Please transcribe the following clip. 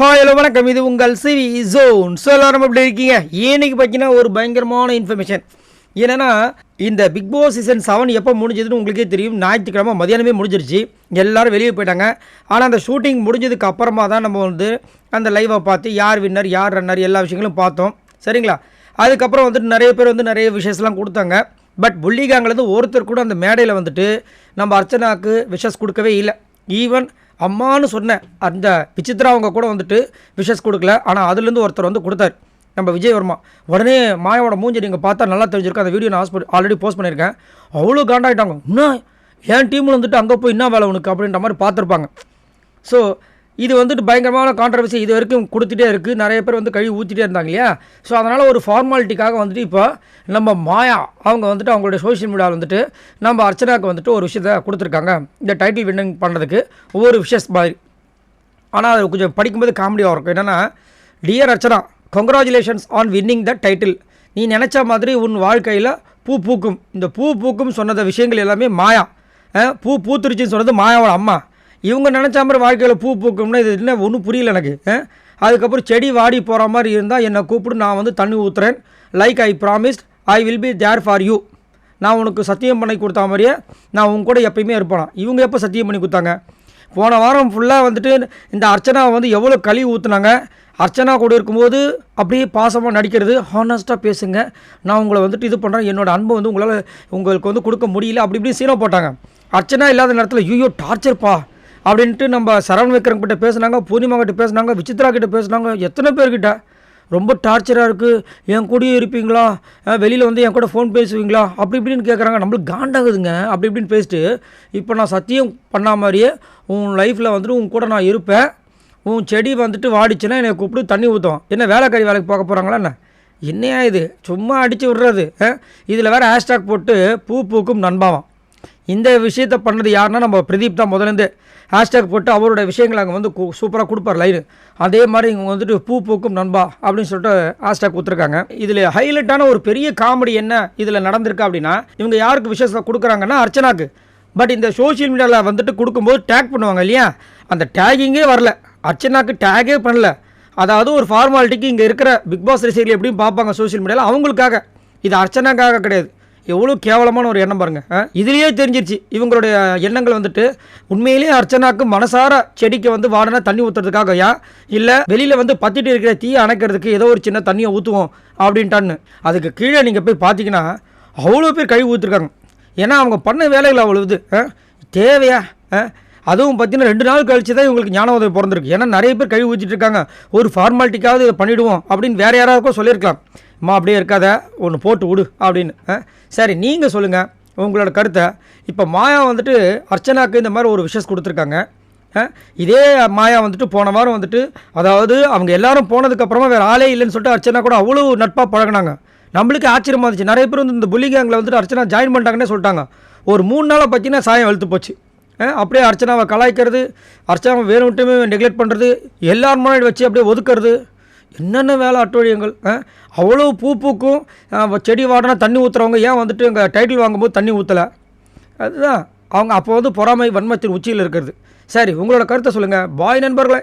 Hi hello வணக்கம். இது உங்கள் சிவி ஜோன் ஸோ எல்லாரும் எப்படி இருக்கீங்க? ஏன்னைக்கு பார்த்தீங்கன்னா ஒரு பயங்கரமான இன்ஃபர்மேஷன் என்னென்னா இந்த பிக் பாஸ் சீசன் செவன் எப்போ முடிஞ்சதுன்னு உங்களுக்கே தெரியும். ஞாயிற்றுக்கிழமை மதியானமே முடிஞ்சிருச்சு. எல்லோரும் வெளியே போயிட்டாங்க. ஆனால் அந்த ஷூட்டிங் முடிஞ்சதுக்கு அப்புறமா தான் நம்ம வந்து அந்த லைவை பார்த்து யார் வின்னர் யார் ரன்னர் எல்லா விஷயங்களும் பார்த்தோம். சரிங்களா? அதுக்கப்புறம் வந்துட்டு நிறைய பேர் வந்து நிறைய விஷயஸ்லாம் கொடுத்தாங்க. பட் புள்ளிகாங்கிலேருந்து ஒருத்தர் கூட அந்த மேடையில் வந்துட்டு நம்ம அர்ச்சனாக்கு விஷஸ் கொடுக்கவே இல்லை. ஈவன் அம்மான்னு சொன்னேன். அந்த விசித்ரா அவங்க கூட வந்துட்டு விஷஸ் கொடுக்கல. ஆனால் அதுலேருந்து ஒருத்தர் வந்து கொடுத்தாரு. நம்ம விஜயவர்மா உடனே மாயாவோட மூஞ்சி நீங்கள் பார்த்தா நல்லா தெரிஞ்சிருக்கும். அந்த வீடியோ நான் ஹாஸ்பிட்டல் ஆல்ரெடி போஸ்ட் பண்ணியிருக்கேன். அவ்வளோ காண்டாகிட்டாங்க இன்னும் என் டீமில் வந்துட்டு அங்கே போய் என்ன வேலை உனக்கு அப்படின்ற மாதிரி பார்த்துருப்பாங்க. ஸோ இது வந்துட்டு பயங்கரமான கான்ட்ரவர்சி இது வரைக்கும் கொடுத்துட்டே இருக்குது நிறைய பேர் வந்து கழுவி ஊற்றிட்டே இருந்தாங்க இல்லையா ஸோ அதனால் ஒரு ஃபார்மாலிட்டிக்காக வந்துட்டு இப்போ நம்ம மாயா அவங்க வந்துட்டு அவங்களுடைய சோஷியல் மீடியாவில் வந்துட்டு நம்ம அர்ச்சனாவுக்கு வந்துட்டு ஒரு விஷயத்த கொடுத்துருக்காங்க. இந்த டைட்டில் வின்னிங் பண்ணுறதுக்கு ஒவ்வொரு விஷஸ் மாதிரி ஆனால் அது கொஞ்சம் படிக்கும்போது காமெடியாக இருக்கும். என்னென்னா dear Archana congratulations on winning the title நீ நினச்ச மாதிரி உன் வாழ்க்கையில் பூ பூக்கும். இந்த பூ பூக்கும் சொன்னத விஷயங்கள் எல்லாமே மாயா. பூ பூத்துருச்சுன்னு சொன்னது மாயாவோட அம்மா. இவங்க நினச்சா மாதிரி வாழ்க்கையில் பூ பூக்கும்னா இது என்ன ஒன்றும் புரியல எனக்கு. அதுக்கப்புறம் செடி வாடி போகிற மாதிரி இருந்தால் என்னை கூப்பிடு நான் வந்து தண்ணி ஊற்றுறேன் like I promised I will be there for you நான் உனக்கு சத்தியம் பண்ணி கொடுத்த மாதிரியே நான் உங்க கூட எப்பயுமே இருப்பேனா? இவங்க எப்போ சத்தியம் பண்ணி கொடுத்தாங்க? போன வாரம் ஃபுல்லாக வந்துட்டு இந்த அர்ச்சனா வந்து எவ்வளோ கழுவி ஊற்றுனாங்க அர்ச்சனா கூட இருக்கும்போது அப்படியே பாசமாக நடிக்கிறது. ஹானஸ்ட்டாக பேசுங்க. நான் உங்களை வந்துட்டு இது பண்ணுறேன் என்னோடய அன்பை வந்து உங்களால் உங்களுக்கு வந்து கொடுக்க முடியல. அப்படி இப்படி சீனம் போட்டாங்க. அர்ச்சனா இல்லாத நேரத்தில் ஐயோ டார்ச்சர்ப்பா அப்படின்ட்டு நம்ம சரவண விக்ரம் கிட்ட பேசுனாங்க பூர்ணிமா கிட்ட பேசுனாங்க விசித்ரா கிட்ட பேசுனாங்க. எத்தனை பேர்கிட்ட? ரொம்ப டார்ச்சராக இருக்குது என் கூடயே இருப்பீங்களா? வெளியில் வந்து என் கூட ஃபோன் பேசுவீங்களா? அப்படி இப்படின்னு கேட்குறாங்க நம்மளுக்கு காண்டாகுதுங்க. அப்படி இப்படின்னு பேசிட்டு இப்போ நான் சத்தியம் பண்ண மாதிரியே உன் லைஃப்பில் வந்துட்டு உன் கூட நான் இருப்பேன். உன் செடி வந்துட்டு வாடிச்சுன்னா என்னை கூப்பிட்டு தண்ணி ஊற்றும் என்ன வேலைக்காரி வேலைக்கு பார்க்க போகிறாங்களா என்ன? என்னையா இது? சும்மா அடித்து விடுறது. இதில் வேறு ஹேஷ்டாக் போட்டு பூ பூக்கும் நண்பாவான் இந்த விஷயத்த பண்ணது யாருன்னா நம்ம பிரதீப் தான் முதலேருந்து ஹேஷ்டேக் போட்டு அவரோட விஷயங்களை அங்கே வந்து சூப்பராக கொடுப்பார் லைனு அதே மாதிரி இவங்க வந்துட்டு பூ பூக்கும் நண்பா அப்படின்னு சொல்லிட்டு ஹேஷ்டேக் கொடுத்துருக்காங்க. இதில் ஹைலைட்டான ஒரு பெரிய காமெடி என்ன இதில் நடந்திருக்கு அப்படின்னா இவங்க யாருக்கு விஷயத்தை கொடுக்குறாங்கன்னா அர்ச்சனாக்கு. பட் இந்த சோஷியல் மீடியாவில் வந்துட்டு கொடுக்கும்போது டேக் பண்ணுவாங்க இல்லையா? அந்த டேகிங்கே வரல. அர்ச்சனாக்கு டேகே பண்ணல. அதாவது ஒரு ஃபார்மாலிட்டிக்கு இங்கே இருக்கிற பிக் பாஸ் ரசிகர்கள் எப்படியும் பார்ப்பாங்க சோஷியல் மீடியாவில் அவங்களுக்காக. இது அர்ச்சனாக்காக கிடையாது. எவ்வளோ கேவலமான ஒரு எண்ணம் பாருங்கள் இதுலேயே தெரிஞ்சிருச்சு. இவங்களுடைய எண்ணங்கள் வந்துட்டு உண்மையிலேயே அர்ச்சனாக்கு மனசார செடிக்கு வந்து வாடனா தண்ணி ஊற்றுறதுக்காகயா இல்லை வெளியில் வந்து பத்திட்டு இருக்கிற தீயை அணைக்கிறதுக்கு ஏதோ ஒரு சின்ன தண்ணியை ஊற்றுவோம் அப்படின்ட்டான்னு. அதுக்கு கீழே நீங்கள் போய் பார்த்தீங்கன்னா அவ்வளோ பேர் கழுவி ஊற்றுருக்காங்க ஏன்னா அவங்க பண்ண வேலைகள் அவ்வளோ ஆ? தேவையா? ஆ? அதுவும் பார்த்தீங்கன்னா ரெண்டு நாள் கழிச்சு தான் இவங்களுக்கு ஞான உதவி பிறந்திருக்கு. ஏன்னா நிறைய பேர் கழுவி ஊற்றிட்டு இருக்காங்க. ஒரு ஃபார்மாலிட்டிக்காவது இதை பண்ணிவிடுவோம் அப்படின்னு வேறு யாராவது சொல்லியிருக்கலாம். அம்மா அப்படியே இருக்காத ஒன்று போட்டு விடு அப்படின்னு. சரி நீங்கள் சொல்லுங்கள் உங்களோட கருத்தை. இப்போ மாயா வந்துட்டு அர்ச்சனாக்கு இந்த மாதிரி ஒரு விஷஸ் கொடுத்துருக்காங்க. ஆ? இதே மாயா வந்துட்டு போன வாரம் வந்துட்டு அதாவது அவங்க எல்லாரும் போனதுக்கப்புறமா வேறு ஆளே இல்லைன்னு சொல்லிட்டு அர்ச்சனா கூட அவ்வளோ நட்பாக பழகுனாங்க. நம்மளுக்கு ஆச்சரியமா இருந்துச்சு. நிறைய பேர் வந்து இந்த புள்ளி கேங்கில் வந்துட்டு அர்ச்சனா ஜாயின் பண்ணிட்டாங்கன்னே சொல்லிட்டாங்க. ஒரு மூணு நாளாக பார்த்தீங்கன்னா சாயம் வெளுத்து போச்சு. அப்படியே அர்ச்சனாவை கலாய்க்கிறது அர்ச்சனாவை வேணும்ட்டுமே நெக்லெக்ட் பண்ணுறது எல்லார் முன்னாடி வச்சு அப்படியே ஒதுக்குறது என்னென்ன வேலை அட்டோழியங்கள் அவ்வளோ பூ பூக்கும் செடி வாடனா தண்ணி ஊற்றுறவங்க ஏன் வந்துட்டு எங்கள் டைட்டில் வாங்கும்போது தண்ணி ஊற்றலை அதுதான். அவங்க அப்போ வந்து பொறாமை வன்மத்தின் உச்சியில் இருக்கிறது. சரி உங்களோட கருத்தை சொல்லுங்கள் பாய் நண்பர்களே